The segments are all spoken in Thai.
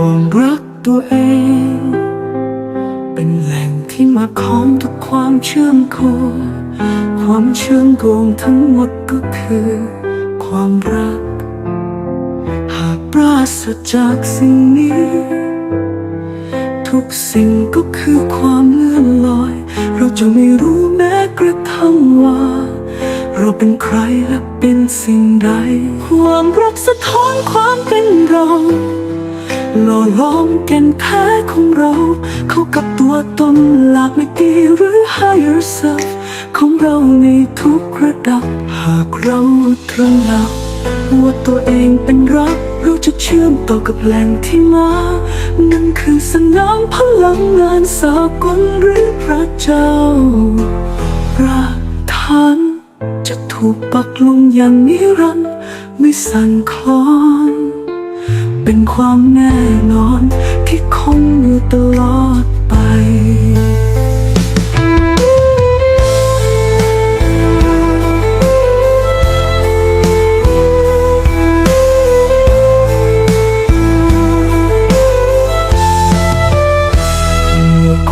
ความรักตัวเอง เป็นแหล่งที่มาของทุกความเชื่อมโคความเชื่อมโงทั้งหมดก็คือ ความรัก หากปราศจากสิ่งนี้ ทุกสิ่งก็คือความเลื่อนลอย เราจะไม่รู้แม้กระทั่งว่าเราเป็นใครและเป็นสิ่งใด ความรักสะท้อนความเป็นเรา หล่อล้อมแก่นแท้ของเรา เข้ากับตัวตนหลากไม่ดีหรือ higher self ของเราในทุกระดับ หากเราตระหนักว่าตัวเองเป็นรัก เราจะเชื่อมต่อกับแหล่งที่มา นั่นคือสนามพลังงานสากลหรือพระเจ้ารากฐานจะถูกปักลงอย่างนิรันดร์ไม่สั่นคลอน เป็นความแน่นอนที่คงอยู่ตลอดไป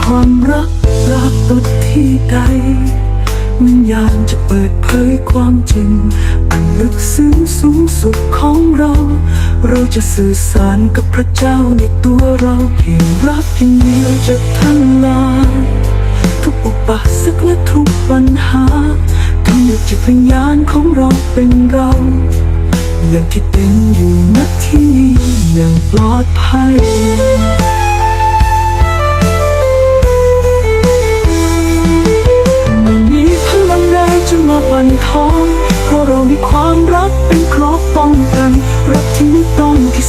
ความรักรากฏที่ใด วิญญาณจะเปิดเผยความจริง อันลึกซึ้งสูงสุดของเรา เราจะสื่อสารกับพระเจ้าในตัวเราเพียงรักเพียงเดียวจะทันลายทุกอุปสรรคและทุกปัญหาทำให้จิตวิญญาณของเราเป็นเราอย่างที่เป็นอยู่ณที่อย่างปลอดภัย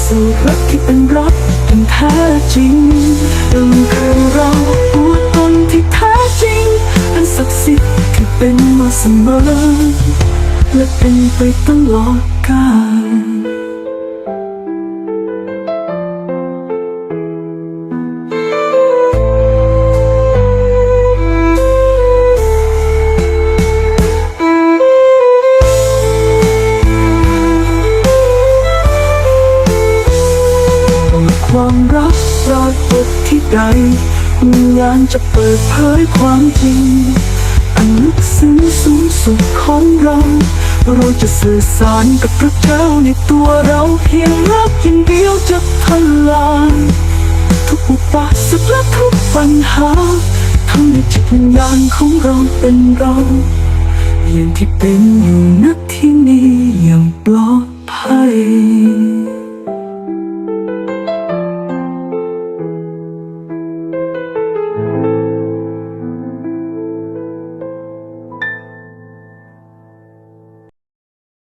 สูจน์รักที่เป็นรักเป็นแท้จริงดังคือเราหัวตนที่แท้จริงอันศักดิ์สิทธิ์ที่เป็นมาเสมอและเป็นไปตลอดกาล ความรักปรากที่ใดวิญญาณจะเปิดเผยความจริง อันลึกซึ้งสูงสุดของเรา เราจะสื่อสารกับพระเจ้าในตัวเราเพียงรักอย่งเดียวจะทลายทุกอุปสรรคและทุกปัญหาทำให้จิตวิญญาณของเราเป็นเราอย่างที่เป็นอยู่ณที่นี้อย่างปลอดภัย